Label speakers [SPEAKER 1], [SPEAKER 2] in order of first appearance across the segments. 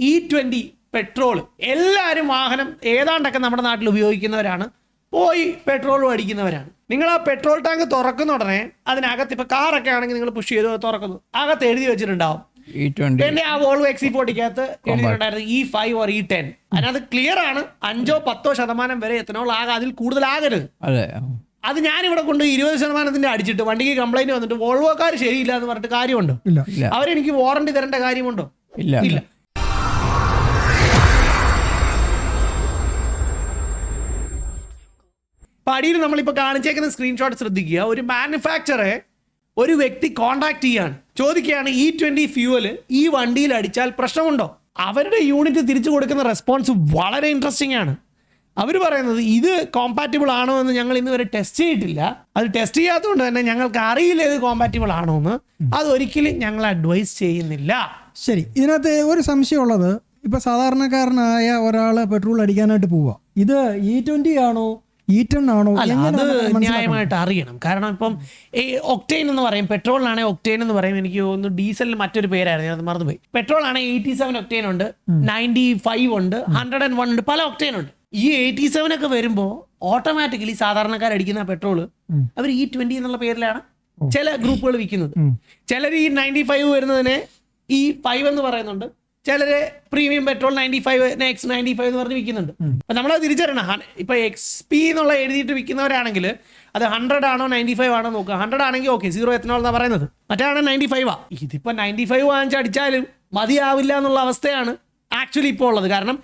[SPEAKER 1] E twenty petrol എല്ലാവരും വാഹനം ഏതാണ്ടൊക്കെ നമ്മുടെ നാട്ടിൽ ഉപയോഗിക്കുന്നവരാണ്. പോയി പെട്രോൾ അടിക്കുന്നവരാണ് നിങ്ങൾ ആ പെട്രോൾ ടാങ്ക് തുറക്കുന്ന ഉടനെ അതിനകത്ത് ഇപ്പൊ കാറൊക്കെ ആണെങ്കിൽ നിങ്ങൾ പുഷ് ചെയ്ത് തുറക്കുന്നു. അകത്ത് എഴുതി വെച്ചിട്ടുണ്ടാവും.
[SPEAKER 2] ട്വന്റി
[SPEAKER 1] എന്റെ ആ വോൾവ് എക്സി ഫോർട്ടിക്കകത്ത് എഴുതിയിട്ടുണ്ടായിരുന്നു E five or E ten അതിനകത്ത് ക്ലിയർ ആണ്. അഞ്ചോ പത്തോ ശതമാനം വരെ എത്തനോൾ ആകാം. അതിൽ കൂടുതലാകരുത്.
[SPEAKER 2] അതെ.
[SPEAKER 1] അത് ഞാനിവിടെ കൊണ്ട് ഇരുപത് ശതമാനത്തിന്റെ അടിച്ചിട്ട് വണ്ടിക്ക് കംപ്ലൈന്റ് വന്നിട്ട് വോൾവോക്കാർ ശരിയില്ല എന്ന് പറഞ്ഞിട്ട് കാര്യമുണ്ടോ? അവരെനിക്ക് വാറണ്ടി തരേണ്ട കാര്യമുണ്ടോ?
[SPEAKER 2] ഇല്ല.
[SPEAKER 1] ഇല്ല. ഇല്ല നമ്മളിപ്പോൾ കാണിച്ചേക്കുന്ന സ്ക്രീൻഷോട്ട് ശ്രദ്ധിക്കുക. ഒരു മാനുഫാക്ചറെ ഒരു വ്യക്തി കോണ്ടാക്ട് ചെയ്യാണ്. ചോദിക്കുകയാണ് ഈ ട്വന്റി ഫ്യൂവൽ ഈ വണ്ടിയിൽ അടിച്ചാൽ പ്രശ്നമുണ്ടോ? അവരുടെ യൂണിറ്റ് തിരിച്ചു കൊടുക്കുന്ന റെസ്പോൺസ് വളരെ ഇൻട്രസ്റ്റിംഗ് ആണ്. അവർ പറയുന്നത് ഇത് കോമ്പാറ്റിബിൾ ആണോ എന്ന് ഞങ്ങൾ ഇന്ന് വരെ ടെസ്റ്റ് ചെയ്തിട്ടില്ല. അത് ടെസ്റ്റ് ചെയ്യാത്തതുകൊണ്ട് തന്നെ ഞങ്ങൾക്ക് അറിയില്ല ഇത് കോമ്പാറ്റിബിൾ ആണോ എന്ന്. അത് ഒരിക്കലും ഞങ്ങൾ അഡ്വൈസ് ചെയ്യുന്നില്ല.
[SPEAKER 3] ശരി ഇതിനകത്ത് ഒരു സംശയമുള്ളത് ഇപ്പൊ സാധാരണക്കാരനായ ഒരാൾ പെട്രോൾ അടിക്കാനായിട്ട് പോവുക. ഇത് ഇ ട്വന്റി ആണോ
[SPEAKER 1] അല്ല അത് ന്യായമായിട്ട് അറിയണം. കാരണം ഇപ്പം ഈ ഒക്ടെയിൻ എന്ന് പറയും പെട്രോളിനാണെ ഒക്ടെയിൻ എന്ന് പറയും. എനിക്ക് തോന്നുന്നു ഡീസലിന് മറ്റൊരു പേരായിരുന്നു അത് മറന്നുപോയി. പെട്രോൾ ആണെങ്കിൽ എയ്റ്റി സെവൻ ഒക്ടെയിൻ ഉണ്ട് നയന്റി ഫൈവ് ഉണ്ട് ഹൺഡ്രഡ് ആൻഡ് വൺ ഉണ്ട് പല ഒക്ടെയിൻ ഉണ്ട്. ഈ എയ്റ്റി സെവൻ ഒക്കെ വരുമ്പോൾ ഓട്ടോമാറ്റിക്കലി സാധാരണക്കാർ അടിക്കുന്ന പെട്രോൾ അവർ ഈ ട്വന്റി എന്നുള്ള പേരിലാണ് ചില ഗ്രൂപ്പുകൾ വിൽക്കുന്നത്. ചിലർ ഈ നയന്റി ഫൈവ് വരുന്നതിനെ ഈ ഫൈവ് എന്ന് പറയുന്നുണ്ട്. ചിലര് premium petrol ninety five X ninety five എന്ന് പറഞ്ഞ് വിൽക്കുന്നുണ്ട്. അപ്പൊ നമ്മളത് തിരിച്ചറിയണം. ഇപ്പം എക്സ് പി എന്നുള്ള എഴുതിയിട്ട് വിൽക്കുന്നവരാണെങ്കിൽ അത് ഹൺഡ്രഡ് ആണോ നയന്റി ഫൈവ് ആണോ നോക്കുക. ഹൺഡ്രഡ് ആണെങ്കിൽ ഓക്കെ സീറോ എത്തനോൾ എന്നാ പറയുന്നത്. മറ്റാണ് നയന്റി ഫൈവ് ആ. ഇതിപ്പോ നയന്റി ഫൈവ് വാങ്ങിച്ച് അടിച്ചാലും മതിയാവില്ല എന്നുള്ള അവസ്ഥയാണ് ആക്ച്വലി ഇപ്പോൾ ഉള്ളത്. കാരണം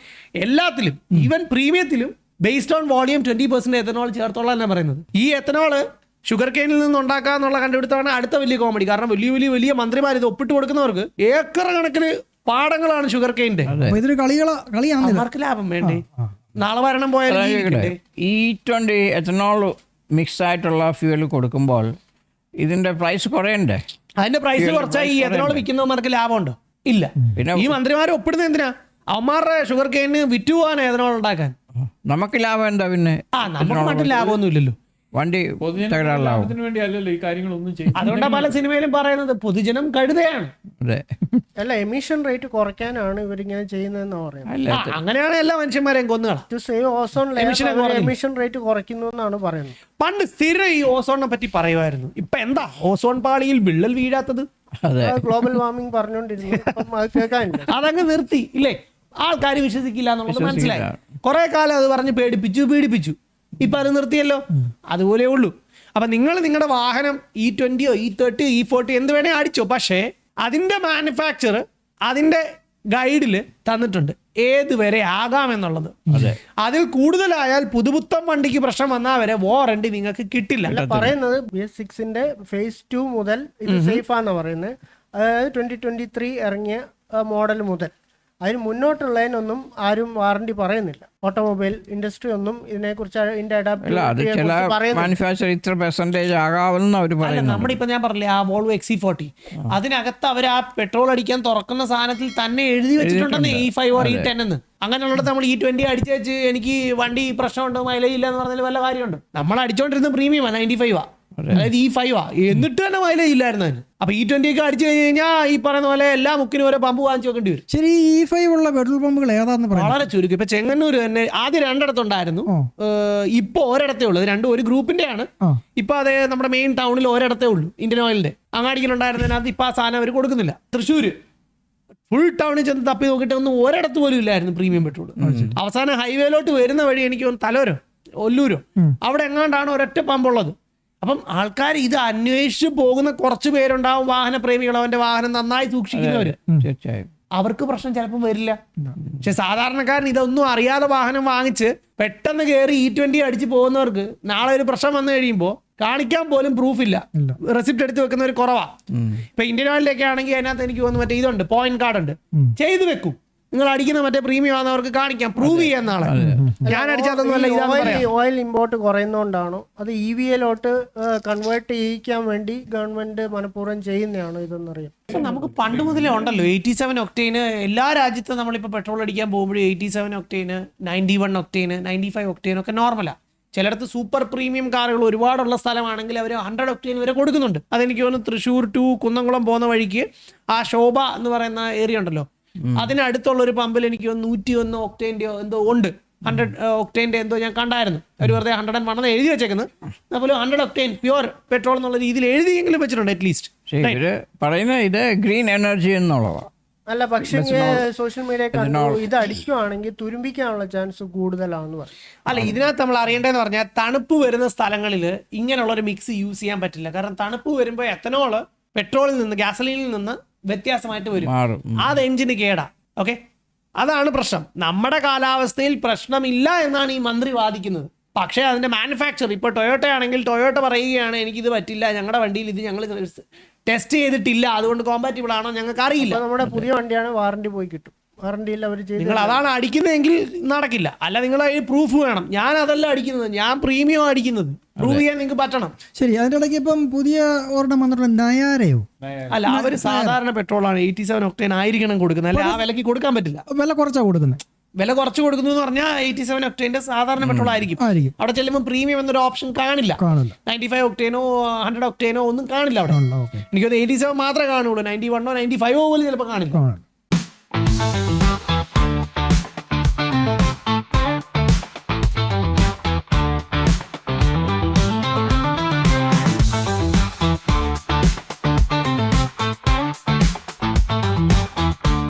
[SPEAKER 1] എല്ലാത്തിലും even പ്രീമിയത്തിലും based on volume twenty percent ethanol ചേർത്തോളാം എന്നാണ് പറയുന്നത്. ഈ എത്തനോൾ ഷുഗർ കെയിനിൽ നിന്ന് ഉണ്ടാക്കാന്നുള്ള കണ്ടുപിടുത്തമാണ് അടുത്ത വലിയ കോമഡി കാരണം വലിയ വലിയ വലിയ മന്ത്രിമാർ ഇത് ഒപ്പിട്ട് കൊടുക്കുന്നവർക്ക് ഏക്കർ കണക്കിന് പാടങ്ങളാണ് ഷുഗർ കെയിന്റെ.
[SPEAKER 3] അപ്പൊ ഇതൊരു കളികള കളിയാണെന്നില്ല
[SPEAKER 1] അവർക്ക് ലാഭം വേണ്ടേ? നാളെ വരണം പോയാലും ജീവിക്കണ്ടേ?
[SPEAKER 2] ഇ ട്വന്റി എത്തനോൾ മിക്സ് ആയിട്ടുള്ള ഫ്യൂവൽ കൊടുക്കുമ്പോൾ ഇതിന്റെ പ്രൈസ് കുറയണ്ടേ?
[SPEAKER 1] അതിന്റെ പ്രൈസ് കുറച്ചാൽ ഈ എത്തനോൾ വിൽക്കുന്നവന്മാർക്ക് ലാഭമുണ്ടോ? ഇല്ല.
[SPEAKER 2] പിന്നെ
[SPEAKER 1] ഈ മന്ത്രിമാരെ ഒപ്പിടുന്നത് എന്തിനാ? അവന്മാരുടെ ഷുഗർ കെയിന് വിറ്റുപോകാൻ എത്തനോൾ ഉണ്ടാക്കാൻ.
[SPEAKER 2] നമുക്ക് ലാഭം എന്താ പിന്നെ?
[SPEAKER 1] ആ നമുക്ക് മറ്റും ലാഭമൊന്നും ഇല്ലല്ലോ
[SPEAKER 2] വണ്ടി തകരാറിലാവും.
[SPEAKER 4] വേണ്ടി അല്ലല്ലോ ഈ കാര്യങ്ങളൊന്നും ചെയ്യും
[SPEAKER 1] അതുകൊണ്ടാണ് പല സിനിമയിലും പറയുന്നത് പൊതുജനം കഴുതയാണ്
[SPEAKER 5] അല്ല എമിഷൻ റേറ്റ് കുറയ്ക്കാനാണ് ഇവരിങ്ങനെ ചെയ്യുന്നതെന്ന് പറയുന്നത്.
[SPEAKER 1] അങ്ങനെയാണ് എല്ലാ മനുഷ്യന്മാരെയും കൊന്നുകള.
[SPEAKER 5] To save ozone
[SPEAKER 1] Emission
[SPEAKER 5] emission rate കുറയ്ക്കുന്നു എന്നാണ് പറയുന്നത്.
[SPEAKER 1] പണ്ട് സ്ഥിരം ഈ ഓസോണിനെ പറ്റി പറയുമായിരുന്നു. ഇപ്പൊ എന്താ ഓസോൺ പാളിയിൽ വിള്ളൽ വീഴാത്തത്?
[SPEAKER 2] അതെ.
[SPEAKER 5] ഗ്ലോബൽ വാർമിംഗ് പറഞ്ഞോണ്ടിരുന്നു
[SPEAKER 1] അതങ്ങ് നിർത്തി ഇല്ലേ? ആൾക്കാർ വിശ്വസിക്കില്ല എന്നുള്ളത് മനസ്സിലായി. കുറെ കാലം അത് പറഞ്ഞ് പേടിപ്പിച്ചു പീഡിപ്പിച്ചു. ഇപ്പൊ അത് നിർത്തിയല്ലോ? അതുപോലെ ഉള്ളൂ. അപ്പൊ നിങ്ങൾ നിങ്ങളുടെ വാഹനം ഇ ട്വന്റിയോ ഇ തേർട്ടി ഇ ഫോർട്ടി എന്ത് വേണേ അടിച്ചോ. പക്ഷേ അതിന്റെ മാനുഫാക്ചർ അതിന്റെ ഗൈഡിൽ തന്നിട്ടുണ്ട്. ഏത് വരെ ആകാമെന്നുള്ളത് അതിൽ കൂടുതലായാൽ പുതുപുത്തം വണ്ടിക്ക് പ്രശ്നം വന്നാൽ വരെ വാറണ്ടി നിങ്ങൾക്ക് കിട്ടില്ല.
[SPEAKER 5] അല്ല പറയുന്നത് ബി എസ് സിക്സിന്റെ ഫേസ് ടു മുതൽ ഇത് സേഫ് ആണെന്ന് പറയുന്നത്. അതായത് ട്വന്റി ട്വന്റി ത്രീ ഇറങ്ങിയ മോഡൽ മുതൽ. അതിന് മുന്നോട്ടുള്ളതിനൊന്നും ആരും വാറണ്ടി പറയുന്നില്ല. ഓട്ടോമൊബൈൽ ഇൻഡസ്ട്രി ഒന്നും ഇതിനെക്കുറിച്ച് ഇതിന്റെ
[SPEAKER 2] മാനുഫാക്ചർ ഇത്ര പെർസെന്റേജ് അവർ പറയുന്നു
[SPEAKER 1] നമ്മുടെ ഞാൻ പറഞ്ഞില്ലേ ആ വോൾവ് എക്സി ഫോർട്ടി അതിനകത്ത് അവർ ആ പെട്രോൾ അടിക്കാൻ തുറക്കുന്ന സാധനത്തിൽ തന്നെ എഴുതി വെച്ചിട്ടുണ്ടെന്ന് ഈ ഫൈവ് ഓർ ഈ ടെൻ എന്ന്. അങ്ങനെയുള്ളത് നമ്മൾ ഈ ട്വന്റി അടിച്ചു വെച്ച് എനിക്ക് വണ്ടി പ്രശ്നമുണ്ട് മൈലേജ് ഇല്ല എന്ന് പറഞ്ഞാൽ വല്ല കാര്യമുണ്ട്. നമ്മൾ അടിച്ചോണ്ടിരുന്ന പ്രീമിയം നയന്റി ഫൈവ് ആ. അതായത് ഈ ഫൈവ് ആ. എന്നിട്ട് തന്നെ മൈലേജ് ഇല്ലായിരുന്നു അതിന്. അപ്പൊ ഈ ട്വന്റി ഒക്കെ അടിച്ചു കഴിഞ്ഞ് കഴിഞ്ഞാൽ ഈ പറയുന്ന പോലെ എല്ലാ മുക്കിനും ഓരോ പമ്പ് വാങ്ങിച്ചു വെക്കേണ്ടി വരും.
[SPEAKER 3] ശരി ഈ ഫൈവ് ഉള്ള പെട്രോൾ പമ്പുകൾ ഏതാന്ന്
[SPEAKER 1] വളരെ ചുരുക്കം. ഇപ്പൊ ചെങ്ങന്നൂർ തന്നെ ആദ്യം രണ്ടിടത്തുണ്ടായിരുന്നു. ഇപ്പൊ ഒരിടത്തേ ഉള്ളൂ. രണ്ടും ഒരു ഗ്രൂപ്പിന്റെ ആണ് ഇപ്പൊ അതേ നമ്മുടെ മെയിൻ ടൗണിൽ ഒരിടത്തേ ഉള്ളൂ ഇന്ത്യൻ ഓയിലിന്റെ അങ്ങാടിക്കലുണ്ടായിരുന്നതിനകത്ത് ഇപ്പൊ ആ സാധനം അവർ കൊടുക്കുന്നില്ല. തൃശ്ശൂര്. ഫുൾ ടൗണിൽ ചെന്ന് തപ്പി നോക്കിയിട്ട് ഒന്നും ഒരിടത്ത് പോലും ഇല്ലായിരുന്നു പ്രീമിയം പെട്രോൾ അവസാനം ഹൈവേയിലോട്ട് വരുന്ന വഴി എനിക്ക് തലോരോ ഒല്ലൂരോ. അവിടെ എങ്ങാണ്ടാണ് ഒരൊറ്റ പമ്പുള്ളത്. അപ്പം ആൾക്കാർ ഇത് അന്വേഷിച്ച് പോകുന്ന കുറച്ച് പേരുണ്ടാവും വാഹന പ്രേമികൾ അവന്റെ വാഹനം നന്നായി സൂക്ഷിക്കുന്നവര്.
[SPEAKER 2] തീർച്ചയായും.
[SPEAKER 1] അവർക്ക് പ്രശ്നം ചിലപ്പോൾ വരില്ല. പക്ഷെ സാധാരണക്കാരൻ ഇതൊന്നും അറിയാതെ വാഹനം വാങ്ങിച്ച് പെട്ടെന്ന് കയറി ഇ ട്വന്റി അടിച്ച് പോകുന്നവർക്ക് നാളെ ഒരു പ്രശ്നം വന്നു കഴിയുമ്പോൾ കാണിക്കാൻ പോലും പ്രൂഫ് ഇല്ല.
[SPEAKER 3] ഇല്ല.
[SPEAKER 1] റെസിപ്റ്റ് എടുത്ത് വെക്കുന്നവർ കുറവാ. ഇപ്പൊ ഇന്ത്യൻ ഓയിലൊക്കെ ആണെങ്കിൽ അതിനകത്ത് എനിക്ക് തോന്നുന്നു മറ്റേ ഇതുണ്ട് പോയിന്റ് കാർഡ് ഉണ്ട്. ചെയ്തു വെക്കും. നിങ്ങൾ അടിക്കുന്ന മറ്റേ പ്രീമിയം ആണെന്നവർക്ക് കാണിക്കാം. പ്രൂവ് ചെയ്യാൻ നാളെ. ഞാൻ അടിച്ചതൊന്നുമല്ല
[SPEAKER 5] ഓയിൽ ഇമ്പോർട്ട് കുറയുന്നതുകൊണ്ടാണോ അത് ഇ വി എയിലോട്ട് കൺവേർട്ട് ചെയ്യിക്കാൻ വേണ്ടി ഗവൺമെന്റ് മനഃപൂർവം ചെയ്യുന്നതാണോ ഇതെന്നറിയാം.
[SPEAKER 1] നമുക്ക് പണ്ട് മുതലേ ഉണ്ടല്ലോ എയ്റ്റി സെവൻ ഒക്ടൈന് എല്ലാ രാജ്യത്തും നമ്മളിപ്പോൾ പെട്രോൾ അടിക്കാൻ പോകുമ്പോഴും eighty seven octane ninety one octane ninety five octane ഒക്കെ നോർമലാണ് ചിലടത്ത് സൂപ്പർ പ്രീമിയം കാറുകൾ ഒരുപാടുള്ള സ്ഥലമാണെങ്കിൽ അവർ ഹൺഡ്രഡ് ഒക്ടൈൻ വരെ കൊടുക്കുന്നുണ്ട്. അതെനിക്ക് തോന്നുന്നു തൃശ്ശൂർ ടു കുന്നംകുളം പോകുന്ന വഴിക്ക് ആ ശോഭ എന്ന് പറയുന്ന ഏരിയ ഉണ്ടല്ലോ. അതിനടുത്തുള്ള ഒരു പമ്പിൽ എനിക്ക് നൂറ്റി ഒന്ന് ഒക്ടേന്റെയോ എന്തോ ഉണ്ട്. ഹൺഡ്രഡ് ഒക്ടേന്റെ എന്തോ ഞാൻ കണ്ടായിരുന്നു. അവർ വെറുതെ ഹൺഡ്രഡ് ആൻഡ് വണ്ണെന്ന് എഴുതി വെച്ചേക്കുന്നത് അതുപോലെ ഹൺഡ്രഡ് ഒക്ടേൻ പ്യുവർ പെട്രോൾ എന്നുള്ള രീതിയിൽ എഴുതിയെങ്കിലും വെച്ചിട്ടുണ്ട് അറ്റ്ലീസ്റ്റ്
[SPEAKER 2] ഇവർ പറയുന്ന ഇത് ഗ്രീൻ എനർജി എന്നുള്ളതാണ്
[SPEAKER 5] അല്ല പക്ഷേ സോഷ്യൽ മീഡിയ കണ്ടു ഇത് അടിക്കുവാണെങ്കിൽ തുരുമ്പിക്കാനുള്ള ചാൻസ് കൂടുതലാണെന്ന് പറയും.
[SPEAKER 1] അല്ല ഇതിനകത്ത് നമ്മൾ അറിയേണ്ടതെന്ന് പറഞ്ഞാൽ തണുപ്പ് വരുന്ന സ്ഥലങ്ങളിൽ ഇങ്ങനെയുള്ള ഒരു മിക്സ് യൂസ് ചെയ്യാൻ പറ്റില്ല. കാരണം തണുപ്പ് വരുമ്പോൾ എത്തനോൾ പെട്രോളിൽ നിന്ന് ഗ്യാസലീനിൽ നിന്ന് വ്യത്യാസമായിട്ട് വരും. അത് എഞ്ചിന് കേടാ. ഓക്കെ അതാണ് പ്രശ്നം. നമ്മുടെ കാലാവസ്ഥയിൽ പ്രശ്നമില്ല എന്നാണ് ഈ മന്ത്രി വാദിക്കുന്നത്. പക്ഷേ അതിന്റെ മാനുഫാക്ചർ ഇപ്പോൾ ടൊയോട്ട ആണെങ്കിൽ ടൊയോട്ട പറയുകയാണ് എനിക്കിത് പറ്റില്ല ഞങ്ങളുടെ വണ്ടിയിൽ ഇത് ഞങ്ങൾ ടെസ്റ്റ് ചെയ്തിട്ടില്ല അതുകൊണ്ട് കോമ്പാറ്റബിൾ ആണോ ഞങ്ങൾക്ക് അറിയില്ല.
[SPEAKER 5] നമ്മുടെ പുതിയ വണ്ടിയാണ് വാറണ്ടി പോയി കിട്ടും. വാറണ്ടിയിൽ അവർ ചെയ്ത്
[SPEAKER 1] നിങ്ങൾ അതാണ് അടിക്കുന്നതെങ്കിൽ നടക്കില്ല. അല്ല നിങ്ങൾ അതിന് പ്രൂഫ് വേണം. ഞാൻ അതല്ല അടിക്കുന്നത്. ഞാൻ പ്രീമിയം അടിക്കുന്നത്. പ്രൂവ് ചെയ്യാൻ നിങ്ങൾക്ക് പറ്റണം.
[SPEAKER 3] ശരി അതിന്റെ ഇടയ്ക്ക് ഇപ്പം പുതിയ ഒരെണ്ണം വന്നിട്ടുള്ള നയാരയോ?
[SPEAKER 1] അല്ല അവർ സാധാരണ പെട്രോളാണ് എയ്റ്റി സെവൻ ഒക്ടേൻ ആയിരിക്കണം കൊടുക്കുന്നത്. അല്ല? ആ വിലക്ക് കൊടുക്കാൻ പറ്റില്ല.
[SPEAKER 3] വില കുറച്ചാ കൊടുക്കുന്നത്
[SPEAKER 1] വില കുറച്ച് കൊടുക്കുന്നു എന്ന് പറഞ്ഞാൽ എയ്റ്റി സെവൻ ഒക്ടേന്റെ സാധാരണ പെട്രോൾ ആയിരിക്കും. അവിടെ ചെല്ലുമ്പോൾ പ്രീമിയം എന്നൊരു ഓപ്ഷൻ കാണില്ല. നയന്റി ഫൈവ് ഒക്ടേനോ ഹൺഡ്രഡ് ഒക്ടേനോ ഒന്നും കാണില്ല അവിടെ. എനിക്കത് എയ്റ്റി സെവൻ മാത്രമേ കാണുള്ളൂ. നയന്റി വണ്ണോ നയന്റി ഫൈവോ പോലും ചിലപ്പോൾ
[SPEAKER 3] കാണില്ല.